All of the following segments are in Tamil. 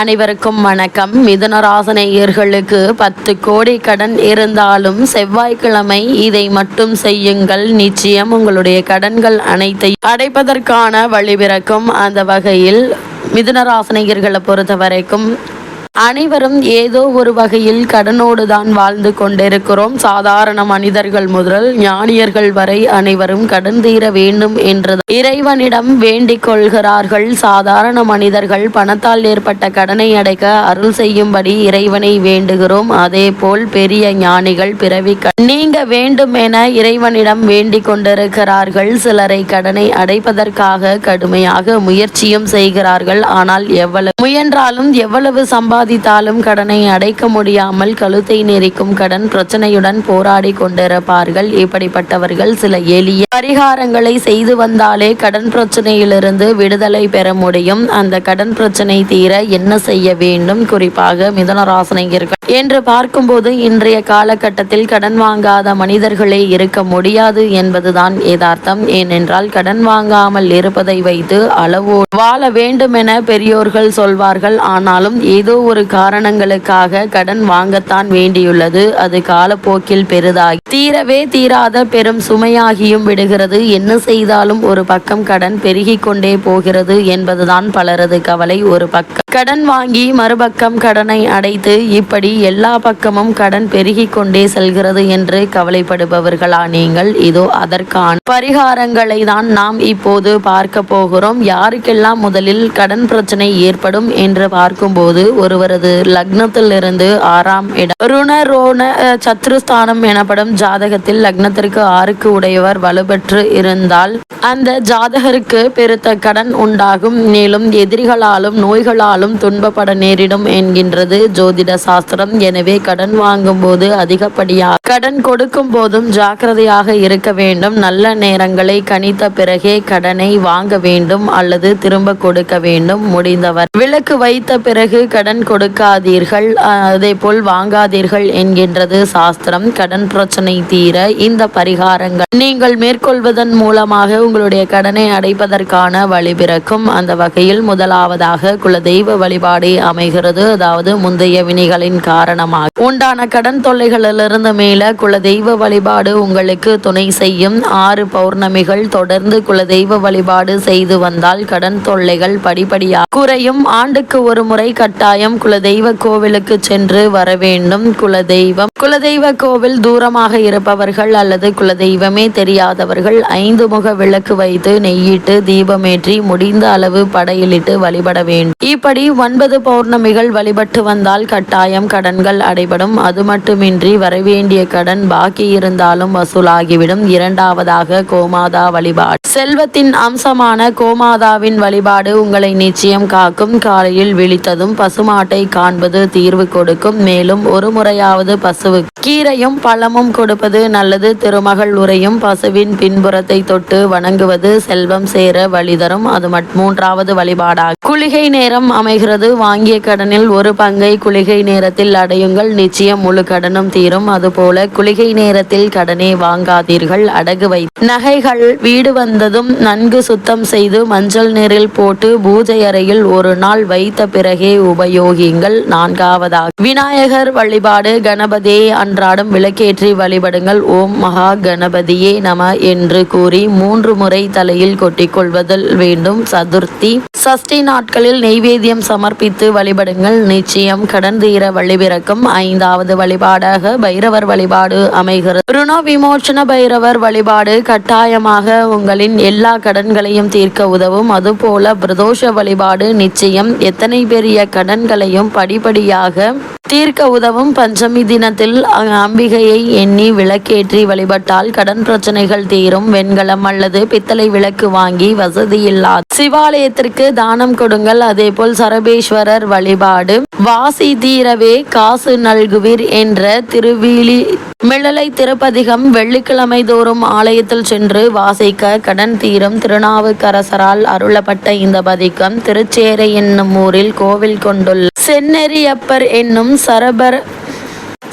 அனைவருக்கும் வணக்கம். மிதுனராசனையர்களுக்கு பத்து கோடி கடன் இருந்தாலும் செவ்வாய்க்கிழமை இதை மட்டும் செய்யுங்கள். நிச்சயம் உங்களுடைய கடன்கள் அனைத்தையும் அடைப்பதற்கான வழிபிறக்கும் அந்த வகையில் மிதுனராசனையர்களை பொறுத்த வரைக்கும் அனைவரும் ஏதோ ஒரு வகையில் கடனோடு தான் வாழ்ந்து கொண்டிருக்கிறோம். சாதாரண மனிதர்கள் முதல் ஞானியர்கள் வரை அனைவரும் கடன் தீர வேண்டும் என்று இறைவனிடம் வேண்டிக் கொள்கிறார்கள். சாதாரண மனிதர்கள் பணத்தால் ஏற்பட்ட கடனை அடைக்க அருள் செய்யும்படி இறைவனை வேண்டுகிறோம். அதே போல் பெரிய ஞானிகள் பிறவி நீங்க வேண்டும் என இறைவனிடம் வேண்டிக் கொண்டிருக்கிறார்கள். சிலரை கடனை அடைப்பதற்காக கடுமையாக முயற்சியும் செய்கிறார்கள். ஆனால் எவ்வளவு முயன்றாலும் எவ்வளவு சம்பாதித்தாலும் கடனை அடைக்க முடியாமல் கழுத்தை நெரிக்கும் கடன் பிரச்சனையுடன் போராடி கொண்டிருப்பார்கள். இப்படிப்பட்டவர்கள் சில எளிய பரிகாரங்களை செய்து வந்தாலே கடன் பிரச்சனையிலிருந்து விடுதலை பெற முடியும். அந்த கடன் பிரச்சனை தீர என்ன செய்ய வேண்டும்? குறிப்பாக மிதனராசனையர்கள். என்று பார்க்கும்போது இன்றைய காலகட்டத்தில் கடன் வாங்காத மனிதர்களே இருக்க முடியாது என்பதுதான் யதார்த்தம். ஏனென்றால் கடன் வாங்காமல் இருப்பதை வைத்து அளவோ வாழ வேண்டும் என பெரியோர்கள் சொல்வார்கள். ஆனாலும் ஏதோ ஒரு காரணங்களுக்காக கடன் வாங்கத்தான் வேண்டியுள்ளது. அது காலப்போக்கில் பெரிதாகி தீரவே தீராத பெரும் சுமையாகியும் விடுகிறது. என்ன செய்தாலும் ஒரு பக்கம் கடன் பெருகிக் கொண்டே போகிறது என்பதுதான் பலரது கவலை. ஒரு பக்கம் கடன் வாங்கி மறுபக்கம் கடனை அடைத்து இப்படி எல்லா பக்கமும் கடன் பெருகி கொண்டே செல்கிறது என்று கவலைப்படுபவர்களா நீங்கள்? இதோ அதற்கான பரிகாரங்களை தான் நாம் இப்போது பார்க்க போகிறோம். யாருக்கெல்லாம் முதலில் கடன் பிரச்சனை ஏற்படும் என்று பார்க்கும்போது ஒருவரது லக்னத்திலிருந்து ஆறாம் இடம். ருண ரோண சத்ருஸ்தானம் எனப்படும் ஜாதகத்தில் லக்னத்திற்கு ஆறுக்கு உடையவர் வலுப்பெற்று இருந்தால் அந்த ஜாதகருக்கு பெருத்த கடன் உண்டாகும். மேலும் எதிரிகளாலும் நோய்களாலும் துன்பப்பட நேரிடும் என்கின்றது ஜோதிட சாஸ்திரம். எனவே கடன் வாங்கும் போது அதிகப்படியாக கடன் கொடுக்கும் போதும் ஜாக்கிரதையாக இருக்க வேண்டும். நல்ல நேரங்களை கணித்த பிறகே கடனை வாங்க வேண்டும் அல்லது திரும்ப கொடுக்க வேண்டும். முடிந்தவர் விலக்கு வைத்த பிறகு கடன் கொடுக்காதீர்கள். அதே போல் வாங்காதீர்கள் என்கின்றது சாஸ்திரம். கடன் பிரச்சனை தீர இந்த பரிகாரங்கள் நீங்கள் மேற்கொள்வதன் மூலமாக உங்களுடைய கடனை அடைப்பதற்கான வழி பிறக்கும். அந்த வகையில் முதலாவதாக குலதெய்வ வழிபாடு அமைகிறது. அதாவது முந்தைய வினைகளின் காரணமாக. உண்டான கடன் தொல்லைகளிலிருந்து மேல குலதெய்வ வழிபாடு உங்களுக்கு துணை செய்யும். ஆறு பௌர்ணமிகள் தொடர்ந்து குலதெய்வ வழிபாடு செய்து வந்தால் கடன் தொல்லைகள் படிப்படியாக குறையும். ஆண்டுக்கு ஒரு முறை கட்டாயம் குலதெய்வ கோவிலுக்கு சென்று வர வேண்டும். குலதெய்வம் குலதெய்வ கோவில் தூரமாக இருப்பவர்கள் அல்லது குலதெய்வமே தெரியாதவர்கள் ஐந்து முக விளக்கு வைத்து நெய்யிட்டு தீபமேற்றி முடிந்த அளவு படையிலிட்டு வழிபட வேண்டும். இப்படி ஒன்பது பௌர்ணமிகள் வழிபட்டு வந்தால் கட்டாயம் கடன்கள் அடைபடும். அது மட்டுமின்றி வரவேண்டிய கடன் பாக்கி இருந்தாலும் வசூலாகிவிடும். இரண்டாவதாக கோமாதா வழிபாடு. செல்வத்தின் அம்சமான கோமாதாவின் வழிபாடு உங்களை நிச்சயம் காக்கும். காலையில் விழித்ததும் பசுமாட்டை காண்பது தீர்வு கொடுக்கும். மேலும் ஒரு முறையாவது பசுவு கீரையும் பழமும் கொடுப்பது நல்லது. திருமகள் உரையும் பசுவின் பின்புறத்தை தொட்டு வணங்குவது செல்வம் சேர வழி தரும். அது மூன்றாவது வழிபாடாகும் குளிகை நேரம் அமைகிறது. வாங்கிய கடனில் ஒரு பங்கை குளிகை நேரத்தில் அடையுங்கள். நிச்சயம் முழு கடனும் தீரும். அதுபோல குளிகை நேரத்தில் கடனே வாங்காதீர்கள். அடகு வை. நகைகள் வீடு வந்ததும் நன்கு சுத்தம் செய்து மஞ்சள் நீரில் போட்டு பூஜை அறையில் ஒரு நாள் வைத்த பிறகே உபயோகிங்கள் நான்காவதாக. விநாயகர் வழிபாடு கணபதியை அன்றாடம் விளக்கேற்றி வழிபடுங்கள். ஓம் மகா கணபதியே நம என்று கூறி மூன்று முறை தலையில் கொட்டிக்கொள்வதல் வேண்டும். சதுர்த்தி. சஷ்டி நாட்களில் நெய்வேத்தியம் சமர்ப்பித்து வழிபடுங்கள். நிச்சயம் கடன் தீர வழிபிறக்கும் ஐந்தாவது வழிபாடாக பைரவர் வழிபாடு அமைகிறது. ருணோ விமோச்சன பைரவர் வழிபாடு கட்டாயமாக உங்களின் எல்லா கடன்களையும் தீர்க்க உதவும். அதுபோல பிரதோஷ வழிபாடு நிச்சயம் எத்தனை பெரிய கடன்களையும் படிப்படியாக தீர்க்க உதவும். பஞ்சமி தினத்தில் அம்பிகையை எண்ணி விளக்கேற்றி வழிபட்டால் கடன் பிரச்சனைகள் தீரும். வெண்கலம் அல்லது பித்தளை விளக்கு வாங்கி வசதியில்லாத சிவாலயத்திற்கு தானம் கொடுங்கள். அதேபோல் சரபேஸ்வரர் வழிபாடு. வாசி தீரவே காசு நல்குவீர் என்ற திருவிழி மிழலை திருப்பதிகம் வெள்ளிக்கிழமை தோறும் ஆலயத்தில் சென்று வாசிக்க கடன் தீரும் திருநாவுக்கரசரால் அருளப்பட்ட இந்த பதிகம் திருச்சேரை என்னும் ஊரில் கோவில் கொண்டுள்ள செந்நெறியப்பர் என்னும் சரபர்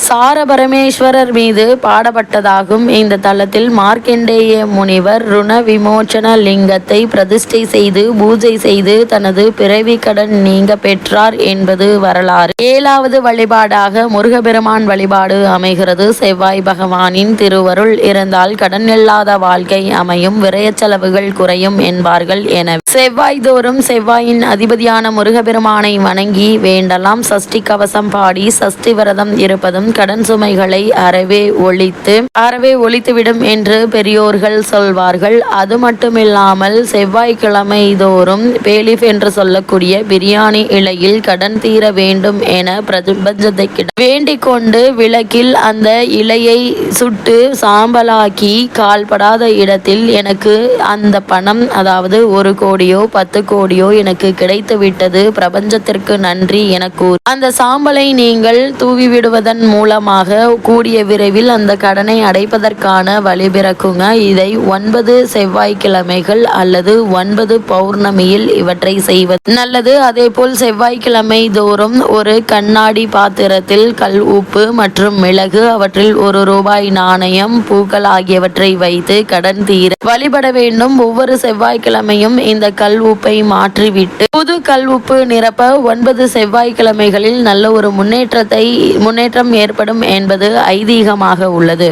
சாரபரமேஸ்வரர் மீது பாடப்பட்டதாகும். இந்த தலத்தில் மார்க்கண்டேய முனிவர் ருண விமோச்சன லிங்கத்தை பிரதிஷ்டை செய்து பூஜை செய்து தனது பிறவி கடன் நீங்க பெற்றார் என்பது வரலாறு. ஏழாவது வழிபாடாக முருகபெருமான் வழிபாடு அமைகிறது. செவ்வாய் பகவானின் திருவருள் இருந்தால் கடன் இல்லாத வாழ்க்கை அமையும். விரய செலவுகள் குறையும் என்பார்கள் என செவ்வாய் தோறும் செவ்வாயின் அதிபதியான முருகபெருமானை வணங்கி வேண்டலாம். சஷ்டி கவசம் பாடி சஷ்டி விரதம் இருப்பதும் கடன் சுமைகளை அறவே ஒழித்து அறவே ஒழித்துவிடும் என்று பெரியோர்கள் சொல்வார்கள். அது மட்டுமில்லாமல் செவ்வாய்க்கிழமை தோறும் பேலிஃப் என்று சொல்லக்கூடிய பிரியாணி இலையில் கடன் தீர வேண்டும் என பிரபஞ்சத்தை வேண்டிக் கொண்டு விளக்கில் அந்த இலையை சுட்டு சாம்பலாக்கி கால்படாத இடத்தில் எனக்கு அந்த பணம் அதாவது ஒரு கோடியோ பத்து கோடியோ எனக்கு கிடைத்து விட்டது பிரபஞ்சத்திற்கு நன்றி என கூறி அந்த சாம்பலை நீங்கள் தூவி விடுவதன் மூலமாக கூடிய விரைவில் அந்த கடனை அடைப்பதற்கான வழி பிறக்குங்க. இதை ஒன்பது செவ்வாய்க்கிழமைகள் அல்லது ஒன்பது பௌர்ணமியில் இவற்றை செய்வது நல்லது. அதேபோல் செவ்வாய்க்கிழமை தோறும் ஒரு கண்ணாடி பாத்திரத்தில் கல் உப்பு மற்றும் மிளகு அவற்றில் ஒரு ரூபாய் நாணயம் பூக்கள் ஆகியவற்றை வைத்து கடன் தீர வழிபட வேண்டும். ஒவ்வொரு செவ்வாய்க்கிழமையும் இந்த கல் உப்பை மாற்றிவிட்டு புது கல் உப்பு நிரப்ப ஒன்பது செவ்வாய்க்கிழமைகளில் நல்ல ஒரு முன்னேற்றத்தை முன்னேற்றம் ஏற்படும் என்பது ஐதீகமாக உள்ளது.